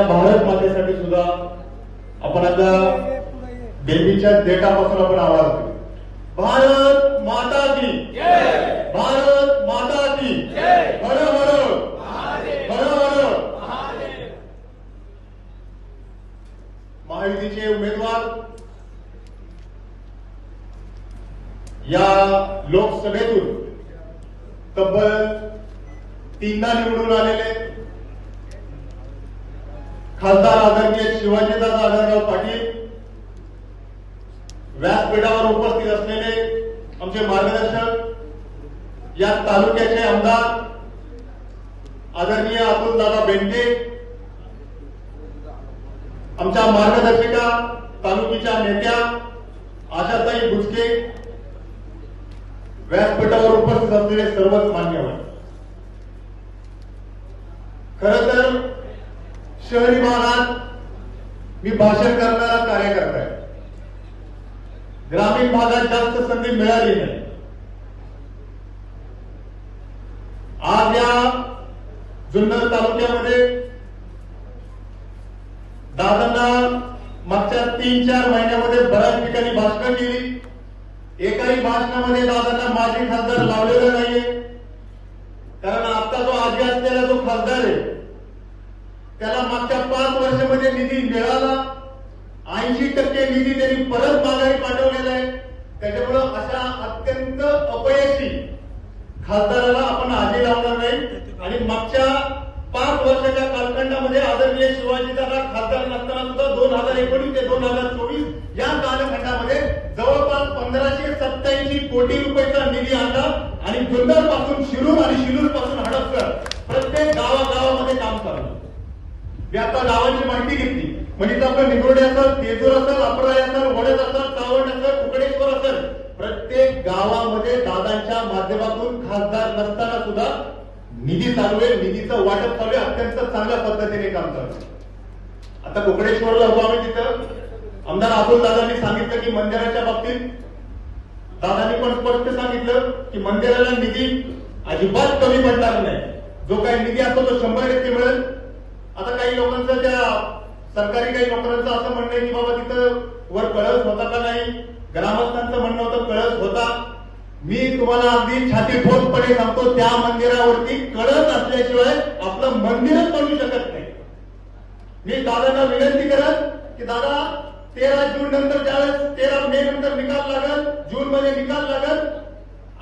आपल्या भारत मातेसाठी सुद्धा आपण आता देवीच्या देठापासून आपण आवाज देऊ भारत माता की भारत माता की हर हर! हर हर! महायुतीचे उमेदवार या लोकसभेतून तब्बल तीनदा निवडून आलेले खासदार आदरणीय शिवाजीदादा आढळराव पाटील व्यासपीठावर उपस्थित असलेले आमचे मार्गदर्शक या तालुक्याचे आमदार आदरणीय अतुलदादा बेंटे आमच्या मार्गदर्शिका तालुक्याच्या नेत्या आशाताई बुचके व्यासपीठावर उपस्थित असलेले सर्वच मान्यवर. खर तर शहरी भागात मी भाषण करणारा कार्यकर्ता आहे. ग्रामीण भागात जास्त संधी मिळाली नाही. आज या जुन्नर तालुक्यामध्ये दादांना मागच्या तीन चार महिन्यामध्ये बऱ्याच ठिकाणी भाषणं केली. एकाही भाषणामध्ये दादांना माजी खासदार लावलेलं नाहीये. कारण आता जो आधी असलेला जो खासदार आहे त्याला मागच्या पाच वर्षामध्ये निधी मिळाला. ऐंशी टक्के निधी त्यांनी परत माघारी पाठवलेला आहे. त्याच्यामुळं अशा अत्यंत अपयशी खासदाराला आपण आधी लावणार नाही. आणि मागच्या पाच वर्षाच्या कालखंडामध्ये आदरणीय शिवाजीदादा खासदार नसताना सुद्धा दोन हजार एकोणीस ते दोन हजार चोवीस या कालखंडामध्ये जवळपास पंधराशे सत्याऐंशी कोटी रुपयाचा निधी आणला आणि जुन्नरपासून शिरूर आणि शिरूरपासून हडपसर प्रत्येक गावागावामध्ये काम करणार. मी आता गावाची माहिती घेतली. म्हणजे आपलं निगोडे असेल तेजूर असेल अपराय असेल वडद असेल चावंड असेल कुकडेश्वर असेल प्रत्येक गावामध्ये दादांच्या माध्यमातून खासदार नसताना सुद्धा निधी चालू आहे. निधीचं वाटप चालू आहे. अत्यंत चांगल्या पद्धतीने काम चालू आहे. आता कुकडेश्वरला होतो आम्ही तिथं. आमदार अतुल दादांनी सांगितलं की मंदिराच्या बाबतीत दादांनी पण स्पष्ट सांगितलं की मंदिराला निधी अजिबात कमी पडणार नाही. जो काही निधी असतो तो शंभर टक्के मिळेल. आता काही लोकांचं त्या सरकारी काही नोकऱ्यांचं असं म्हणणं आहे की बाबा तिथं वर कळस होता का नाही? ग्रामस्थांचं म्हणणं होतं कळस होता. मी तुम्हाला अगदी छाती ठोसपणे सांगतो त्या मंदिरावरती कळस असल्याशिवाय आपलं मंदिरच बनू शकत नाही. मी दादांना विनंती करत की दादा तेरा जून नंतर ज्यावेळेस तेरा मे नंतर निकाल लागल जून मध्ये निकाल लागल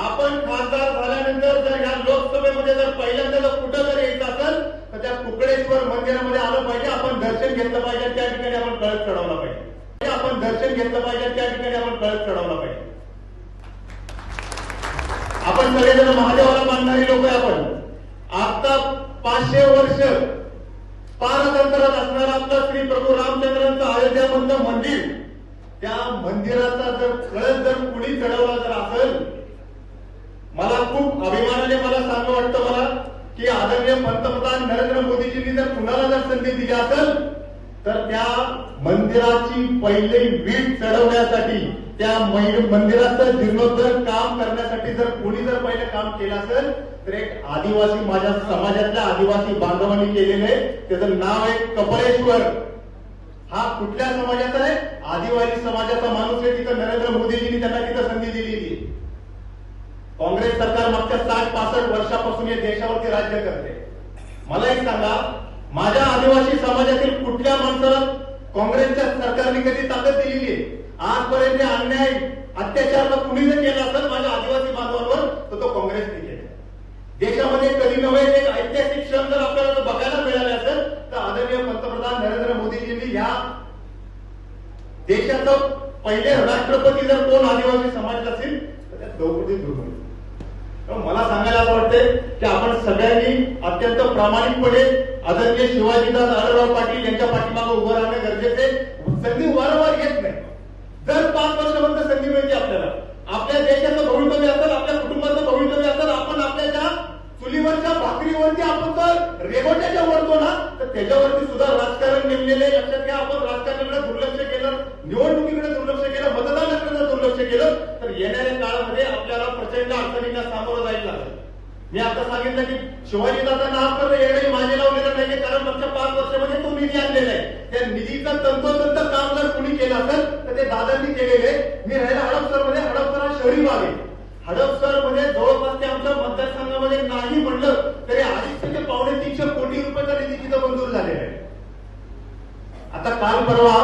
आपण खासदार झाल्यानंतर जर ह्या लोकसभेमध्ये जर पहिल्यांदा जर कुठं जर यायचं असेल तर त्या कुकडेश्वर मंदिरामध्ये आलं पाहिजे. आपण दर्शन घेतलं पाहिजे त्या ठिकाणी आपण कळस चढवला पाहिजे. आपण दर्शन घेतलं पाहिजे त्या ठिकाणी आपण कळस चढवला पाहिजे. आपण सगळेजण महादेवाला मानणारी लोक आहे आपण. आता पाचशे वर्ष पारत अंतरात असणारं आपलं श्री प्रभू रामचंद्रांचं अयोध्यामधलं मंदिर. त्या मंदिराचा जर कळस जर कुणी चढवला जर असेल मला खूप अभिमानाने मला सांगू वाटतं मला की आदरणीय पंतप्रधान नरेंद्र मोदीजींनी जर कुणाला जर संधी दिली असेल तर त्या मंदिराची पहिली वीट चढवण्यासाठी त्या मंदिराचं जीर्णोद्धार काम करण्यासाठी जर कोणी जर पहिलं काम केलं असेल तर एक आदिवासी माझ्या समाजातल्या आदिवासी बांधवांनी केलेले त्याचं नाव आहे कपळेश्वर हा कुठल्या समाजाचा आहे? आदिवासी समाजाचा माणूस आहे तिथं नरेंद्र मोदीजींनी त्यांना तिथं संधी दिलेली आहे. काँग्रेस सरकार मागच्या साठ पासष्ट वर्षापासून या देशावरती राज्य करते. मला एक सांगा माझ्या आदिवासी समाजातील कुठल्या माणसाला काँग्रेसच्या सरकारने कधी ताकद दिलेली आहे? आजपर्यंत अन्याय अत्याचार कुणी जर केला असेल माझ्या आदिवासी बांधवांवर तर तो काँग्रेसने केला. देशामध्ये कधी नव्हे एक ऐतिहासिक क्षण जर आपल्याला बघायला मिळाले असेल तर आदरणीय पंतप्रधान नरेंद्र मोदीजींनी या देशाचं पहिले राष्ट्रपती जर कोण आदिवासी समाज असेल तर त्या द्रौपदी मुर्मू. मला सांगायला असं वाटतंय की आपण सगळ्यांनी अत्यंत प्रामाणिकपणे आदरणीय शिवाजीदास आढळराव पाटील यांच्या पाठीमागे उभं राहणं गरजेचे संधी वारंवार येत नाही. जर पाच वर्षापर्यंत संधी मिळते आपल्याला आपल्या देशाचं भवितव्य असेल आपल्या कुटुंबाचं भवितव्य असेल आपण आपल्याच्या चुलीवरच्या भाकरीवरती आपण जर रेवट्याच्या वरतो ना तर त्याच्यावरती सुद्धा राजकारण नेमलेले लक्षात घ्या आपण राजकारणाकडे दुर्लक्ष केलं निवडणुकीकडे दुर्लक्ष केलं मतदानाकडे जर दुर्लक्ष केलं तर येणाऱ्या काळामध्ये प्रचंड अडचणींना सामोरं जायला लागलं. मी आता सांगितलं की शिवाजी दादांना नाव करणं येणे माझे लावलेलं नाही कारण मागच्या पाच वर्षामध्ये तो निधी आणलेला आहे. त्या निधीचं तंतोतंत काम जर कुणी केलं असेल तर ते दादांनी केलेले मी राहिला हडपसरमध्ये हडपसर हा शहरी भाग आहे. हडपसरमध्ये जवळपास ते आमच्या मतदारसंघामध्ये नाही म्हणलं तरी अडीचशे ते पावणे तीनशे कोटी रुपयाचा निधी तिथं मंजूर झालेला आहे. आता काल परवा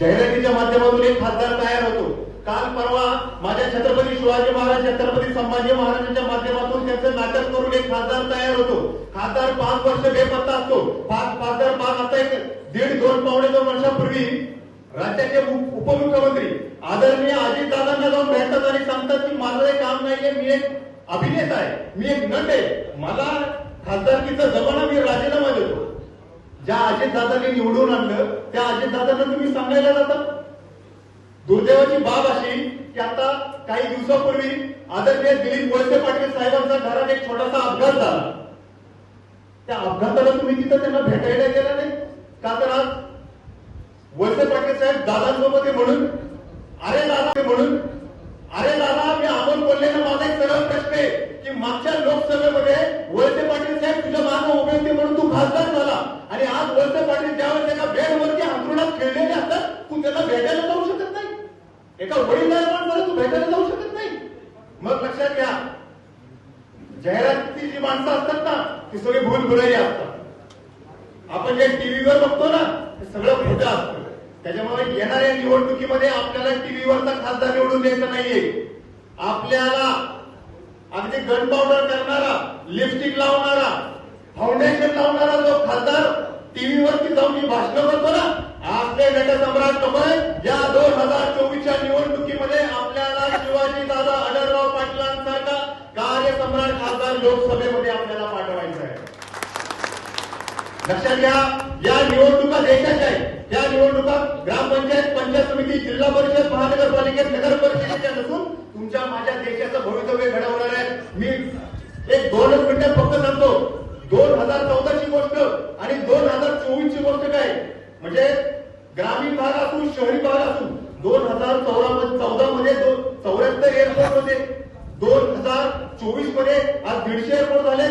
जाहिरातीच्या माध्यमातून एक खासदार तयार होतो. काल परवा माझ्या छत्रपती शिवाजी महाराज छत्रपती संभाजी महाराजांच्या माध्यमातून त्यांचं नाटक करून एक खासदार तयार होतो. खासदार पाच वर्ष बेपत्ता असतो. पाच खासदार पाच आता एक दीड दोन पावणे दोन वर्षापूर्वी राज्याचे उपमुख्यमंत्री आदरणीय अजित दादांना जाऊन भेटतात आणि सांगतात की माझं हे काम नाहीये मी एक अभिनेता आहे मी एक नट आहे. मला खासदारकीचा जमाना मी राजीनामा देतो. ज्या अजित दादांनी निवडून आणलं त्या अजित दादांना तुम्ही सांगायला जातात दुर्दैवाची बाब अशी की आता काही दिवसापूर्वी आदरणीय दिलीप वळसे पाटील साहेबांचा घरात एक छोटासा अपघात झाला. त्या अपघाताला तुम्ही तिथं त्यांना भेटायला गेला नाही? का तर आज वळसे पाटील साहेब दादांसोबत म्हणून? अरे दादा ते म्हणून अरे दादा मी अमोल बोललेला माझा एक सरळ प्रश्न आहे की मागच्या लोकसभेमध्ये वळसे पाटील साहेब तुझ्या मागे उभे होते म्हणून तू खासदार झाला आणि आज वळसे पाटील ज्यावेळेस एका बेडवरती अंतरुणात खेळलेले असतात तू त्यांना भेटायला जाऊ शकत नाही एका वडीलधार माणसाला तू भेटायला जाऊ शकत नाही मग लक्षात घ्या जाहिरातीची जी माणसं असतात ना ती सगळी भूल भुलाही असतात आपण जे टीव्हीवर हे सगळं खोटं असतं. त्याच्यामुळे येणाऱ्या निवडणुकीमध्ये आपल्याला टीव्हीवरचा खासदार निवडून द्यायचा नाहीये. आपल्याला अगदी गन पावडर करणारा लिपस्टिक लावणारा फाउंडेशन लावणारा जो खासदार टीव्हीवरती जाऊन मी भाषण करतो ना आपले नटसम्राट कमळ या दोन हजार चोवीसच्या निवडणुकीमध्ये आपल्याला शिवाजी दादा अडरराव पाटलांसारखा कार्यसम्राट खासदार लोकसभेमध्ये लक्षात घ्या या निवडणुका द्यायच्याच आहेत. या निवडणुका ग्रामपंचायत पंचायत समिती जिल्हा परिषद महानगरपालिकेत नगर परिषदेच्या नसून तुमच्या माझ्या देशाचं भवितव्य घडवणार आहे मी एक दोनच मिनिटात फक्त सांगतो. दोन हजार चौदाची गोष्ट आणि दोन हजार चोवीसची गोष्ट काय? म्हणजे ग्रामीण भाग असून शहरी भाग असून दोन हजार चौदा चौदा मध्ये चौऱ्याहत्तर एअरपोर्ट होते. दोन हजार चोवीसमध्ये आज दीडशे एअरपोर्ट झाले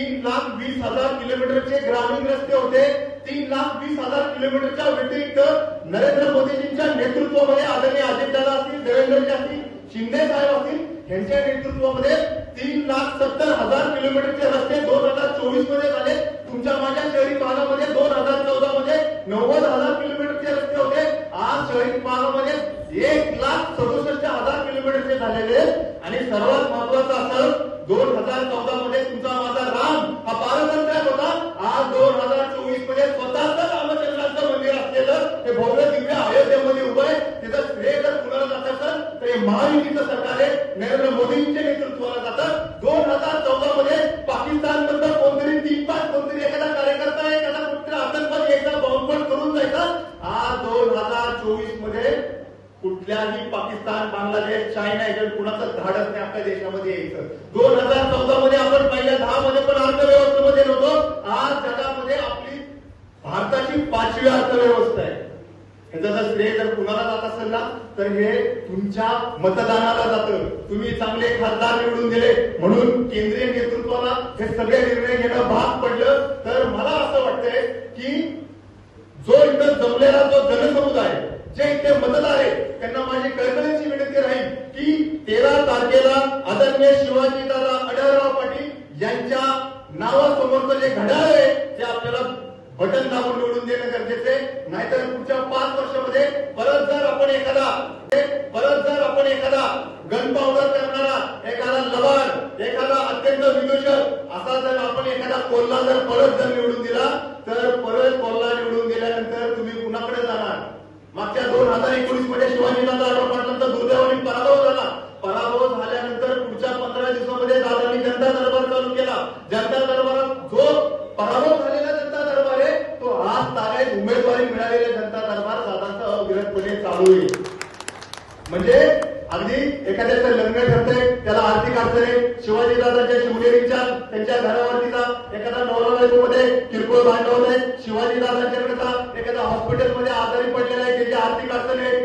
तीन लाख वीस हजार किलोमीटरचे ग्रामीण रस्ते होते. तीन लाख वीस हजार किलोमीटरच्या व्यतिरिक्त नरेंद्र मोदीजींच्या नेतृत्वामध्ये आदरणीय अजितदादा असतील देवेंद्रजी असतील शिंदे साहेब असतील यांच्या नेतृत्वामध्ये तीन लाख सत्तर हजार किलोमीटरचे रस्ते दोन हजार चोवीसमध्ये झाले. तुमच्या माझ्या शहरी भागामध्ये दोन हजार चौदा मध्ये नव्वद हजार आपल्या देशामध्ये यायचं. दोन हजार चौदा मध्ये आपण पहिल्या दहा मध्ये पण अर्थव्यवस्थेमध्ये नव्हतो. आज जगामध्ये आपली भारताची पाचवी अर्थव्यवस्था आहे. त्याचा जर श्रेय जर कुणाला जात असेल ना तर हे तुमच्या मतदानाला जातं. तुम्ही चांगले खासदार निवडून दिले म्हणून केंद्रीय नेतृत्वाला हे सगळे निर्णय घेणं भाग पडलं. तर मला असं वाटतंय की जो इथं जमलेला जो जनसमुदाय जे इथे मतदार आहे त्यांना माझी कळकळीची विनंती राहील की तेरा तारखेला आदरणीय शिवाजी दादा अडळराव पाटील यांच्या नावासमोरचं जे घड्याळ आहे ते आपल्याला बटन दाबून निवडून देणं गरजेचे नाहीतर पुढच्या पाच वर्षामध्ये परत जर आपण एखादा परत जर आपण एखादा गन पावडर करणारा एखादा लवाड एखादा अत्यंत विदूषक असा जर आपण एखादा कोल्हा जर परत जर निवडून दिला जनता दरबार चालू केला. जनता दरबारात जो पराभव झालेला जनता दरबार आहे तो आज तारे उमेदवारी मिळालेला जनता दरबार दादांचा अविरतपणे चालू आहे. म्हणजे अगदी एखाद्याचं लग्न ठरतंय त्याला आर्थिक अडचणी आहे. शिवनेरीच्या त्यांच्या घरावरतीचा एखादा नवरा बायकोमध्ये किरकोळ भांडवल आहे शिवाजीदादांच्याकडचा एखाद्या हॉस्पिटलमध्ये आजारी पडलेला आहे त्याची आर्थिक अडचणी आहे.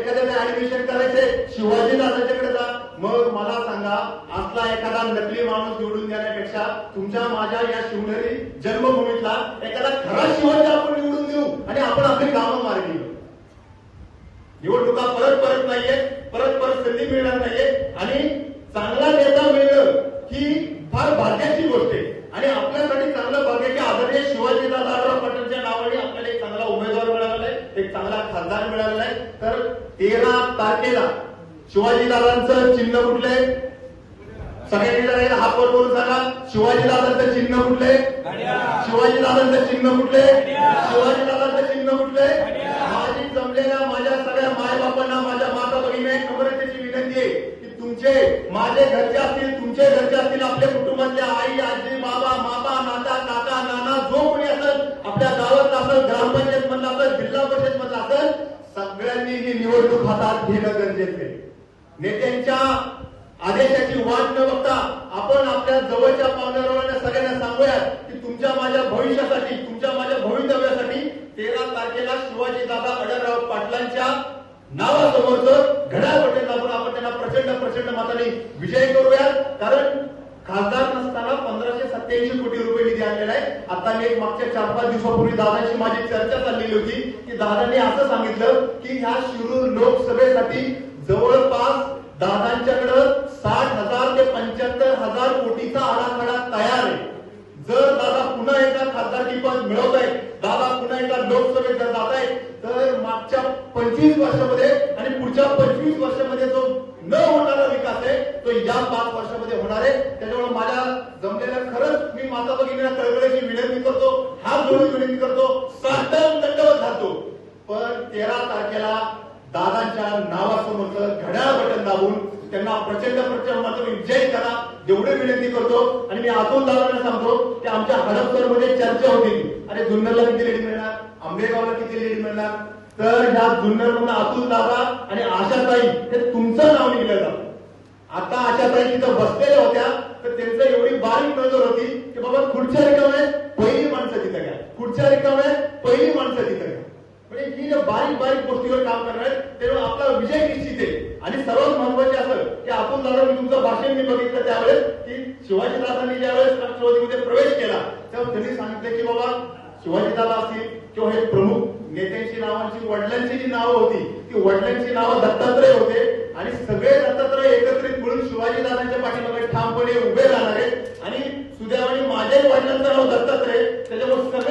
एखाद्याला ऍडमिशन करायचे शिवाजीदादांच्याकडचा मग मला सांगा असला एखादा नकली माणूस निवडून देण्यापेक्षा तुमच्या माझ्या या शिवनेरी जन्मभूमीतला एखादा खरा शिवाजी आपण निवडून देऊ आणि आपण आपली कामं मार्गी घेऊ. निवडणुका परत परत नाहीये परत परत संधी मिळणार नाहीये आणि चांगला नेता मिळणं ही फार भाग्याची गोष्ट आहे आणि आपल्यासाठी चांगलं भाग्य की आदरणीय शिवाजी दादाराव पाटीलच्या नावाने आपल्याला एक चांगला उमेदवार मिळालेला आहे एक चांगला खासदार मिळालेला आहे तर तेरा तारखेला शिवाजीदादांचं चिन्ह कुठले? सगळ्यांनी जरा हात वर करून सांगा. शिवाजीदादांचं चिन्ह कुठले? शिवाजीदादांचं चिन्ह कुठले? शिवाजीदादांचं चिन्ह कुठले? माझी जमलेल्या माझ्या सगळ्या मायबापांना माझ्या माता बहिणी नम्रतेची विनंती आहे की तुमचे माझे घरचे असतील तुमचे घरचे असतील आपल्या कुटुंबातल्या आई आजी बाबा मामा नाता काका नाना जो कोणी असेल आपल्या गावात असेल ग्रामपंचायत मधला असेल जिल्हा परिषद मधला असेल सगळ्यांनी ही निवडणूक हातात घेणं गरजेचं आहे. नेत्यांच्या आदेशाची वाट न बघता आपण आपल्या जवळच्या पावणाऱ्यांना सगळ्यांना सांगूयात की तुमच्या माझ्या भविष्यासाठी तुमच्या माझ्या भवितव्यासाठी तेरा तारखेला शिवाजी दादा अडरराव पाटलांच्या नावासमोरच घड्याळ पटेल आपण आपण त्यांना प्रचंड प्रचंड मताने विजय करूयात. कारण खासदार नसताना पंधराशे सत्याऐंशी कोटी रुपये निधी आणलेला आहे. आता मी एक मागच्या चार पाच दिवसापूर्वी दादाची माझी चर्चा चाललेली होती की दादांनी असं सांगितलं की ह्या शिरूर लोकसभेसाठी जवळपास दादांच्याकडं साठ हजार ते पंच्याहत्तर हजार कोटीचा आराखडा तयार आहे. जर दादा पुन्हा एकदा खासदारकी पद मिळवत आहे दादा पुन्हा एकदा लोकसभेत जर जात आहे तर मागच्या पंचवीस वर्षामध्ये आणि पुढच्या पंचवीस वर्षामध्ये जो न होणारा विकास आहे तो या पाच वर्षामध्ये होणार आहे. त्याच्यामुळे माझ्या जमलेल्या खरंच मी माता भगिनीला कळकळीची विनंती करतो हात जोडून विनंती करतो साष्टांग दंडवत घालतो. पण तेरा तारखेला दादाच्या नावासमोरचं घड्याळ बटन दाबून त्यांना प्रचंड प्रचंड जय विजय करा एवढी विनंती करतो. आणि मी आतून दादांना सांगतो की आमच्या हडपसरमध्ये चर्चा होती. अरे जुन्नरला किती लेडी मिळणार? आंबेगावला किती लेडी मिळणार? तर ह्या जुन्नर मधून अतुल दादा आणि आशाताई हे तुमचं नाव निघलं जातं. आता आशाताई तिथं बसलेल्या होत्या तर त्यांचं एवढी बारीक नजर होती की बाबा खुर्च्या रिकाम आहेत, पहिली माणसं तिथं घ्या. खुर्च्या रिकाम आहेत, पहिली माणसं तिथं घ्या. म्हणजे ही जे बारीक बारीक गोष्टीवर काम करणार तेव्हा आपला विजय निश्चित आहे आणि सर्वात महत्त्वाचे असं की आपण जाणार मी तुमचं भाषण मी बघितलं त्यावेळेस की शिवाजी दादांनी ज्यावेळेस राष्ट्रवादीमध्ये प्रवेश केला तेव्हा त्यांनी सांगितलं की बाबा शिवाजी दादा असतील किंवा हे प्रमुख नेत्यांची नावांची वडिलांची जी नावं होती ती वडिलांची नावं दत्तात्रय होते. आणि सगळे दत्तात्रय एकत्रित मिळून शिवाजी दादांच्या पाठीमागे ठामपणे उभे राहणारे. आणि सुदैवाने माझ्याही वडिलांचं नाव दत्तात्रय त्याच्यामुळे सगळे